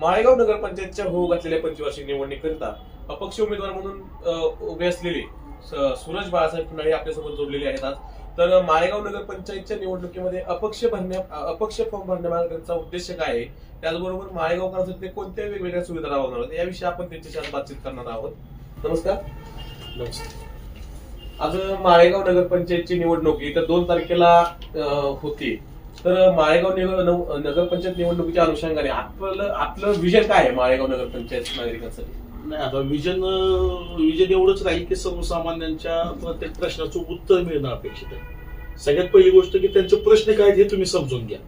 माळेगाव नगरपंचायतच्या होऊ घातलेल्या पंचवार्षिक निवडणुकीकरिता अपक्ष उमेदवार म्हणून उभे असलेले सूरज बाळासाहेब फुनाळे आपल्यासोबत जोडलेले आहेत आज. तर माळेगाव नगरपंचायतच्या निवडणुकीमध्ये अपक्ष भरण्या अपक्ष फॉर्म भरण्यामागचा उद्देश काय आहे? त्याचबरोबर माळेगावकरांसाठी ते कोणत्या वेगवेगळ्या सुविधा राबवणार आहेत? याविषयी आपण त्यांच्याशी आज बातचीत करणार आहोत. नमस्कार. आज माळेगाव नगरपंचायतची निवडणूक तर दोन तारखेला होती. तर माळेगाव निव- नगरपंचायत निवडणुकीच्या अनुषंगाने आपलं आपलं विजन काय आहे माळेगाव नगरपंचायत नागरिकांसाठी? नाही आता विजन विजन एवढंच राहील की सर्वसामान्यांच्या प्रत्येक प्रश्नाचं उत्तर मिळणं अपेक्षित आहे. सगळ्यात पहिली गोष्ट की त्यांचे प्रश्न काय हे तुम्ही समजून घ्या.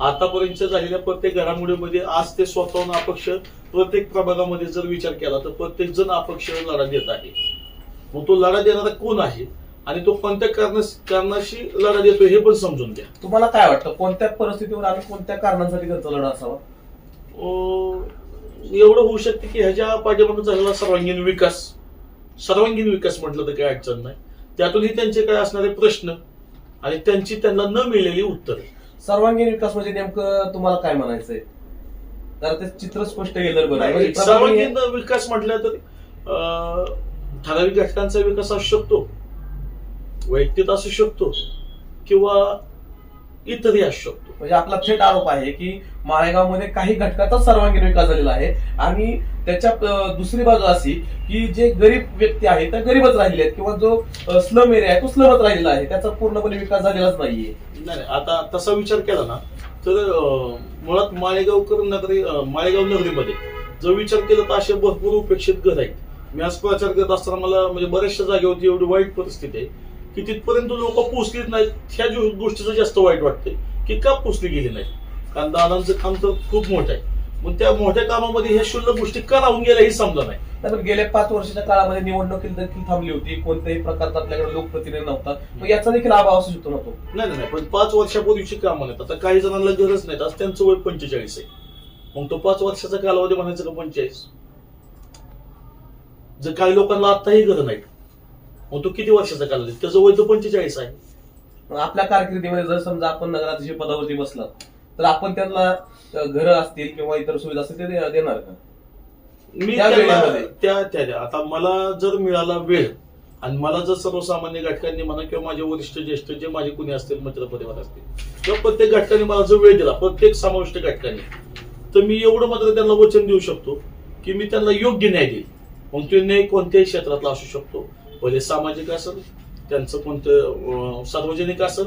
आतापर्यंत झालेल्या प्रत्येक घडामोडीमध्ये आज ते स्वतःहून अपक्ष प्रत्येक प्रभागामध्ये जर विचार केला तर प्रत्येक जण अपक्ष लढा देत आहे. मग तो लढा देणारा कोण आहे? आणि तो कोणत्या कारणाशी लढा देतो हे पण समजून घ्या. तुम्हाला काय वाटतं कोणत्या परिस्थितीवर आणि कोणत्या कारणांसाठी त्यांचा लढा असावा? एवढं होऊ शकते की ह्याच्या पाठीमागे झालेला सर्वांगीण विकास सर्वांगीण विकास म्हटलं तर काही अडचण नाही. त्यातूनही त्यांचे काय असणारे प्रश्न आणि त्यांची त्यांना न मिळलेली उत्तरे. सर्वांगीण विकास म्हणजे नेमकं तुम्हाला काय म्हणायचंय? जरा ते चित्र स्पष्ट केलं बरं. म्हणजे सर्वांगीण विकास म्हटलं तर ठराविक घटकांचा विकास असू शकतो. वैयक्तिक असू शकतो किंवा इतरही असू शकतो. म्हणजे आपला थेट आरोप आहे की माळेगावमध्ये काही घटकाचा सर्वांगीण विकास झालेला आहे आणि त्याच्या दुसरी बाजू अशी की जे गरीब व्यक्ती आहेत त्या गरीबच राहिलेले आहेत किंवा जो स्लम एरिया आहे तो स्लमच राहिलेला आहे त्याचा पूर्णपणे विकास झालेलाच नाहीये. नाही आता तसा विचार केला ना तर मुळात माळेगावकर नगरी माळेगाव नगरीमध्ये जर विचार केला तर असे भरपूर उपेक्षित घर आहेत. मी आज प्रचार करत असताना मला म्हणजे बऱ्याचशा जागेवरती एवढी वाईट परिस्थिती आहे. की तिथपर्यंत लोक पोहोचलीच नाहीत. ह्या गोष्टीचं जास्त वाईट वाटतंय की का पोचली गेली नाही कारण दादांचं काम तर खूप मोठं आहे. मग त्या मोठ्या कामामध्ये ह्या क्षुल्लक गोष्टी का राहून गेल्या हे समजा नाही. तर गेल्या पाच वर्षाच्या काळामध्ये निवडणुकीत देखील थांबली होती. कोणत्याही प्रकारचा आपल्याकडे लोकप्रतिनिधी नव्हता. मग याचा देखील अभाव असू शकतो ना तो? नाही नाही नाही, पण पाच वर्षापूर्वीची कामं नाहीत. आता काही जणांना गरज नाही आज त्यांचं वय पंचेचाळीस आहे. मग तो पाच वर्षाचा कालावधी म्हणायचं का पंचेचाळीस? जर काही लोकांना आताही घर नाही मग तो किती वर्षाचा कालावधी त्याचं वय तर पंचेचाळीस आहे. मग आपल्या कारकिर्दीमध्ये जर समजा आपण नगराध्यक्ष पदावरती बसला तर आपण त्यांना घरं असतील किंवा इतर सुविधा असतील ते दे- देणार का? मी त्या त्यांना- वेळेमध्ये. त्या त्या आता मला जर मिळाला वेळ आणि मला जर सर्वसामान्य घटकांनी म्हणा किंवा माझे वरिष्ठ ज्येष्ठ जे माझे कुणी असतील मित्र परिवार असतील किंवा प्रत्येक घटकाने मला जर वेळ दिला प्रत्येक समाविष्ट घटकाने तर मी एवढं मात्र त्यांना वचन देऊ शकतो की मी त्यांना योग्य न्याय देईल. मग तो न्याय कोणत्याही क्षेत्रातला असू शकतो. भले सामाजिक असेल त्यांचं कोणतं सार्वजनिक असेल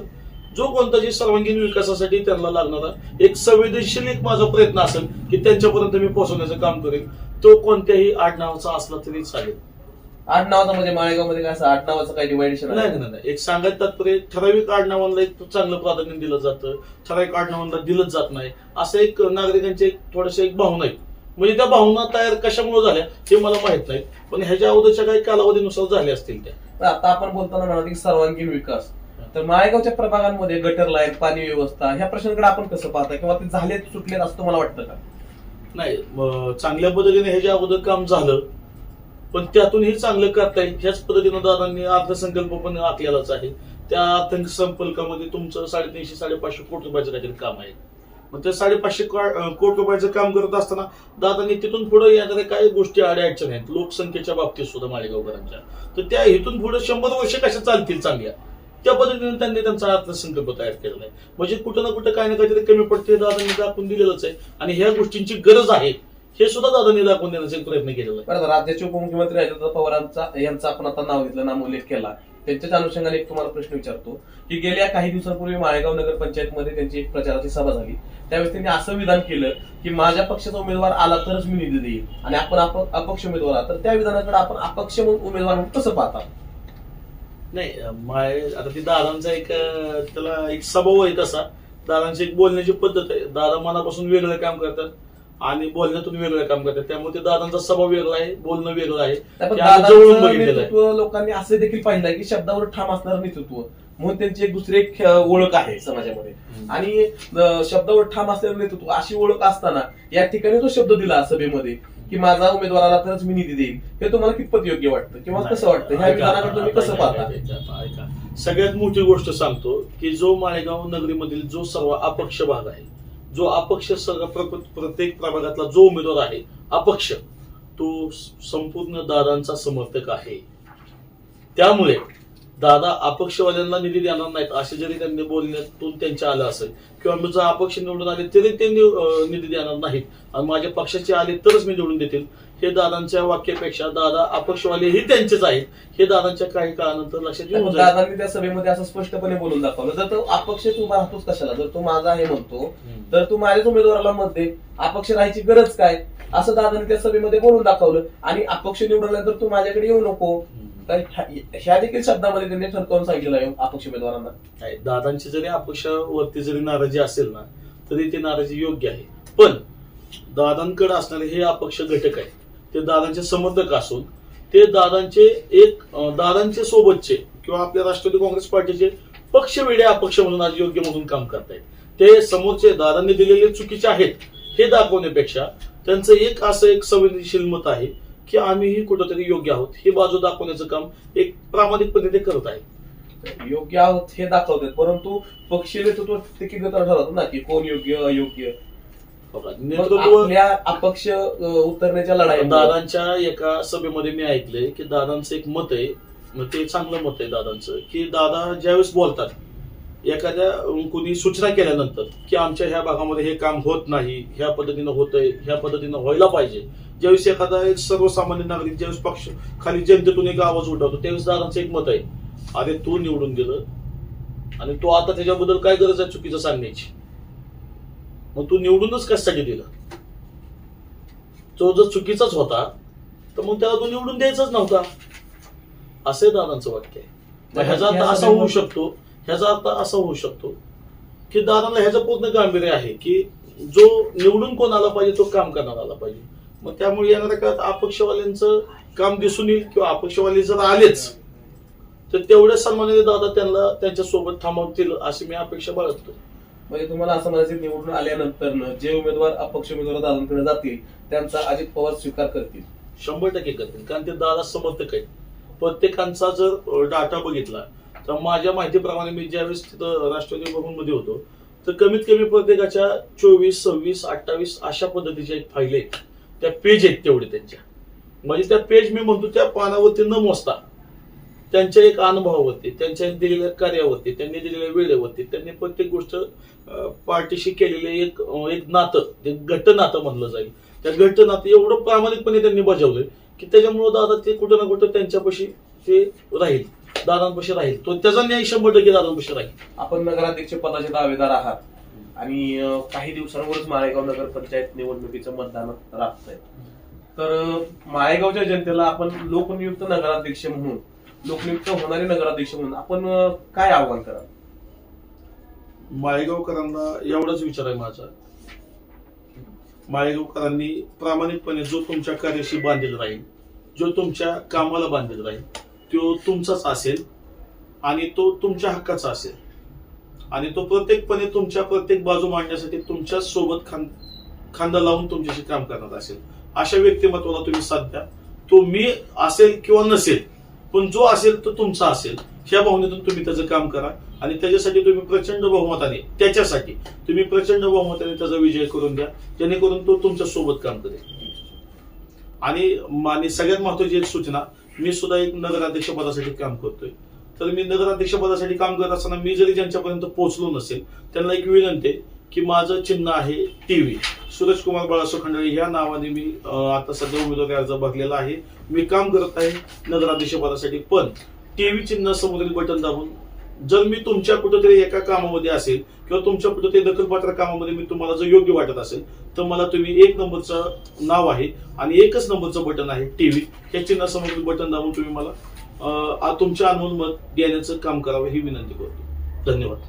जो कोणता जे सर्वांगीण विकासासाठी त्यांना लागणारा एक संवेदनशील एक माझा प्रयत्न असेल की त्यांच्यापर्यंत मी पोहोचवण्याचं काम करेन. तो कोणत्याही आडनावाचा असला तरी चालेल. आडनावाचा म्हणजे माळेगावमध्ये काय असं आडनावाचं काही डिवायडेशन नाही नाही? नाही एक सांगत तात्पर्य ठराविक आडनावांना एक चांगलं प्राधान्य दिलं जातं. ठराविक आडनावांना दिलंच जात नाही. असं एक नागरिकांची एक थोड्याशा एक भावना आहे. म्हणजे त्या भावना तयार कशामुळे झाल्या हे मला माहीत नाही. पण ह्याच्या अगोदरच्या काही कालावधीनुसार झाल्या असतील त्या. पण आता आपण बोलताना म्हणाल की सर्वांगीण विकास. तर माळेगावच्या प्रभागांमध्ये गटर लाईन पाणी व्यवस्था ह्या प्रश्नांकडे आपण कसं पाहता किंवा ते झालेत सुटलेत असं तुम्हाला वाटतं का? नाही चांगल्या पद्धतीने ह्याच्या अगोदर काम झालं पण त्यातूनही चांगलं करता येईल. ह्याच पद्धतीनं दादांनी अर्थसंकल्प पण आखलेलाच आहे. त्या अर्थसंकल्पामध्ये तुमचं साडेतीनशे साडेपाचशे कोटी रुपयाचं काहीतरी काम आहे. मग ते साडेपाचशे कोट रुपयाचं काम करत असताना दादांनी तिथून पुढे येणाऱ्या काही गोष्टी आड्या अडचणी आहेत. लोकसंख्येच्या बाबतीत सुद्धा माळेगावकरांच्या. तर त्या इथून पुढे शंभर वर्ष कशा चालतील चांगल्या? त्या पद्धतीने त्यांनी त्यांचा अर्थसंकल्प तयार केलेला आहे म्हणजे कुठं ना कुठं काही ना काहीतरी कमी पडते दादांनी दाखवून दिलेलंच आहे. आणि ह्या गोष्टींची गरज आहे. हे सुद्धा दादांनी दाखवून देण्याचा प्रयत्न केलेला आहे. बरं राज्याचे उपमुख्यमंत्री अजित पवारांचा यांचा आपण आता नाव घेतलं नामोल्लेख केला. त्यांच्याच अनुषंगाने एक तुम्हाला प्रश्न विचारतो. की गेल्या काही दिवसांपूर्वी माळेगाव नगर पंचायतमध्ये त्यांची एक प्रचाराची सभा झाली. त्यावेळेस त्यांनी असं विधान केलं की माझ्या पक्षाचा उमेदवार आला तरच मी निधी देईल आणि आपण अप- अपक्ष उमेदवार आला तर त्या विधानाकडे आपण अपक्ष म्हणून उमेदवार म्हणून कसं पाहता? नाही माय आता ती दादांचा एक त्याला एक स्वभाव आहे तसा. दादांची एक बोलण्याची पद्धत आहे. दादा मनापासून वेगळं काम करतात. आणि बोलण्यातून वेगळं काम करतात. त्यामुळे ते दादांचा स्वभाव वेगळा आहे बोलणं वेगळं आहे. पण ते आम्ही जवळून दादांचं बघितलेलं आहे. नेतृत्व लोकांनी असे देखील पाहिलंय की शब्दावर ठाम असणारं नेतृत्व. म्हणून त्यांची एक दुसरी एक अं, ओळख आहे समाजामध्ये. आणि अं, शब्दावर ठाम असलेलं नेतृत्व अशी ओळख असताना या ठिकाणी तो शब्द दिला सभेमध्ये की माझा उमेदवार आला तरच मी निधी देईल हे तुम्हाला कितपत योग्य वाटतं? किंवा कसं वाटतं? ह्या ऐका, विधानाकडे तुम्ही कसं ऐका, पाहता? ऐका, ऐका, ऐका. सगळ्यात मोठी गोष्ट सांगतो की जो माळेगाव नगरीमधील जो सर्व अपक्ष भाग आहे जो अपक्ष प्रत्येक प्रभागातला जो उमेदवार आहे अपक्ष तो संपूर्ण दादांचा समर्थक आहे. त्यामुळे दादा अपक्षवाल्यांना निधी देणार नाहीत असे जरी त्यांनी बोलण्यातून त्यांच्या आलं असेल किंवा मी जर अपक्ष निवडून आले तरी ते निधी देणार नाहीत. आणि माझ्या पक्षाचे आले तरच मी निवडून देतील. हे दादांच्या वाक्यापेक्षा दादा अपक्षवालेही त्यांचेच आहेत. हे दादांच्या काही काळानंतर लक्षात येऊन जाईल. दादांनी त्या सभेमध्ये असं स्पष्टपणे बोलून दाखवलं. जर तो अपक्ष तू उभा राहतोस कशाला? जर तो माझा आहे म्हणतो हम्म. तर तू माझ्याच उमेदवाराला मत दे. अपक्ष राहायची गरज काय? असं दादांनी त्या सभेमध्ये बोलून दाखवलं. आणि अपक्ष निवडल्यानंतर तू माझ्याकडे येऊ नको. हम्म. तर ह्या- ह्या देखील शब्दामध्ये त्यांनी ठरकावून सांगितलं आहे अपक्ष उमेदवारांना. नाही, दादांची जरी अपक्षावरती जरी नाराजी असेल ना तरी ती नाराजी योग्य आहे. पण दादांकडे असणारे हे अपक्ष घटक आहेत. ते दादांचे समर्थक असून ते दादांचे एक दादांचे सोबतचे किंवा आपल्या राष्ट्रवादी काँग्रेस पार्टीचे पक्ष वेडे अपक्ष म्हणून आज योग्य म्हणून काम करतायत. ते समोरचे दादांनी दिलेले चुकीचे आहेत हे दाखवण्यापेक्षा त्यांचं एक असं एक संवेदनशील मत आहे की आम्हीही कुठंतरी योग्य आहोत. ही बाजू दाखवण्याचं काम एक प्रामाणिकपणे ते करत आहेत. योग्य आहोत हे दाखवतात परंतु पक्षीय नेतृत्व देखील ठरवतात ना की कोण योग्य अयोग्य. नेतृत्व आपल्या अपक्ष अं, उतरण्याच्या लढाई दादांच्या एका सभेमध्ये मी ऐकलंय की दादांचं एक मत आहे मग ते चांगलं मत आहे दादांचं की दादा ज्यावेळेस बोलतात एखाद्या अं, कोणी सूचना केल्यानंतर की आमच्या ह्या भागामध्ये हे काम होत नाही ह्या पद्धतीनं होतंय ह्या पद्धतीनं व्हायला पाहिजे. ज्यावेळेस एखादा एक सर्वसामान्य नागरिक ज्यावेळेस पक्ष खाली जनतेतून एक आवाज उठवतो त्यावेळेस दादांचं एक मत आहे. अरे तू निवडून दिलं आणि तू आता त्याच्याबद्दल काय गरज आहे चुकीचं सांगण्याची? मग तू निवडूनच कशासाठी दिलं? तो जर चुकीचाच होता तर मग त्याला तो निवडून द्यायचाच नव्हता. असे दादांचं वाक्य आहे. मग ह्याचा अर्थ असा होऊ शकतो ह्याचा अर्थ असा होऊ शकतो की दादांना ह्याचं पूर्ण गांभीर्य आहे की जो निवडून कोण आला पाहिजे तो काम करणार आला पाहिजे. मग त्यामुळे येणाऱ्या काळात अपक्षवाल्यांचं काम दिसून येईल किंवा अपक्षवाले जर आलेच तर तेवढ्या सन्मानाने दादा त्यांना त्यांच्यासोबत थांबवतील अशी मी अपेक्षा बाळगतो. म्हणजे तुम्हाला असं म्हणायचं निवडून आल्यानंतर जे उमेदवार अपक्ष उमेदवार दादांकडे जातील त्यांचा अजित पवार स्वीकार करतील. शंभर टक्के करतील. कारण ते दादा समर्थक आहेत. प्रत्येकांचा जर डाटा बघितला तर माझ्या माहितीप्रमाणे मी ज्यावेळेस तिथं राष्ट्रवादी भवनमध्ये होतो तर कमीत कमी प्रत्येकाच्या चोवीस सव्वीस अठ्ठावीस अशा पद्धतीच्या एक फाईल आहेत. त्या पेज आहेत तेवढे त्यांच्या. म्हणजे त्या पेज मी म्हणतो त्या पानावरती न मोजता त्यांच्या एक अनुभवावरती त्यांच्या दिलेल्या कार्यावरती त्यांनी दिलेल्या वेळेवरती त्यांनी प्रत्येक गोष्ट पार्टीशी केलेले एक एक नातं जे घट्ट नातं म्हणलं जाईल. त्या घट्ट नातं एवढं प्रामाणिकपणे त्यांनी बजावलंय की त्याच्यामुळं दादा ते कुठं ना कुठं त्यांच्यापाशी ते राहील दादांपाशी राहील. तो त्याचा न्याय शंभर टक्के दादांपाशी राहील. आपण नगराध्यक्ष पदाचे दावेदार आहात आणि काही दिवसांवरच माळेगाव नगर पंचायत निवडणुकीचं मतदान राहत आहे तर माळेगावच्या जनतेला आपण लोकनियुक्त नगराध्यक्ष म्हणून लोकनियुक्त होणारे नगराध्यक्ष म्हणून आपण काय आव्हान कराल? माळेगावकरांना एवढाच विचार आहे माझा. माळेगावकरांनी प्रामाणिकपणे जो तुमच्या कार्याशी बांधील राहील जो तुमच्या कामाला बांधील राहील तो तुमचाच असेल आणि तो तुमच्या हक्काचा असेल. आणि तो प्रत्येकपणे तुमच्या प्रत्येक बाजू मांडण्यासाठी तुमच्यासोबत खांद खांदा लावून तुमच्याशी काम करणार असेल. अशा व्यक्तिमत्वाला तुम्ही साध्या द्या. तो मी असेल किंवा नसेल पण जो असेल तो तुमचा असेल. ह्या भावनेतून तुम्ही त्याचं काम करा. आणि त्याच्यासाठी तुम्ही प्रचंड बहुमताने त्याच्यासाठी तुम्ही प्रचंड बहुमताने त्याचा विजय करून द्या जेणेकरून तो तुमच्यासोबत काम करेल. आणि आणि सगळ्यात महत्वाची एक सूचना मी सुद्धा एक नगराध्यक्ष पदासाठी काम करतोय. तर मी नगराध्यक्ष पदासाठी काम करत असताना मी जरी ज्यांच्यापर्यंत पोहोचलो नसेल त्यांना एक विनंती आहे की माझं चिन्ह आहे टीव्ही. सूरज कुमार बाळासो खंडाळी या नावाने मी आता सध्या उमेदवारी अर्ज भरलेला आहे. मी काम करत आहे नगराध्यक्ष पदासाठी पण टीव्ही चिन्ह समोरील बटन दाबून जर मी तुमच्या कुठेतरी एका कामामध्ये असेल किंवा तुमच्या कुठेतरी दखलपात्र कामामध्ये मी तुम्हाला जर योग्य वाटत असेल तर मला तुम्ही एक नंबरचं नाव आहे आणि एकच नंबरचं बटन आहे टीव्ही हे चिन्ह समोरील बटन दाबून तुम्ही मला आ- तुमच्या अनमोल मत देण्याचं काम करावं ही विनंती करतो. धन्यवाद.